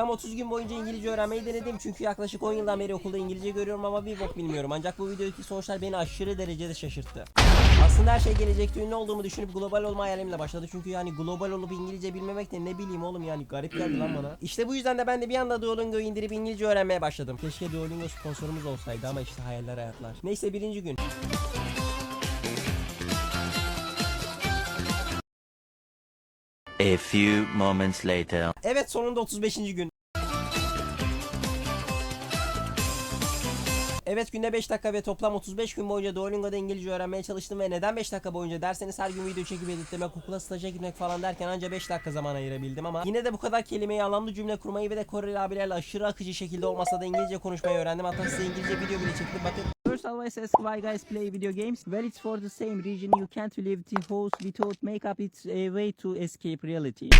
Tam 30 gün boyunca İngilizce öğrenmeyi denedim çünkü yaklaşık 10 yıldan beri okulda İngilizce görüyorum ama bir bok bilmiyorum. Ancak bu videodaki sonuçlar beni aşırı derecede şaşırttı. Aslında her şey gelecekte ünlü olduğumu düşünüp global olma hayalimle başladı. Çünkü yani global olup İngilizce bilmemek de ne bileyim oğlum yani garip geldi lan bana. İşte bu yüzden de ben de bir anda Duolingo'yu indirip İngilizce öğrenmeye başladım. Keşke Duolingo sponsorumuz olsaydı ama işte hayaller hayatlar. Neyse birinci gün. A few moments later. Evet sonunda 35. gün. Evet günde 5 dakika ve toplam 35 gün boyunca Duolingo'da İngilizce öğrenmeye çalıştım ve neden 5 dakika boyunca derseniz her gün video çekip editlemek, okula staja gitmek falan derken anca 5 dakika zaman ayırabildim ama yine de bu kadar kelimeyi anlamlı cümle kurmayı ve de Koreli abilerle aşırı akıcı şekilde olmasa da İngilizce konuşmayı öğrendim. Hatta size İngilizce video bile çektim bakın. First always ask why guys play video games. Well it's for the same reason you can't leave the house without makeup it's a way to escape reality.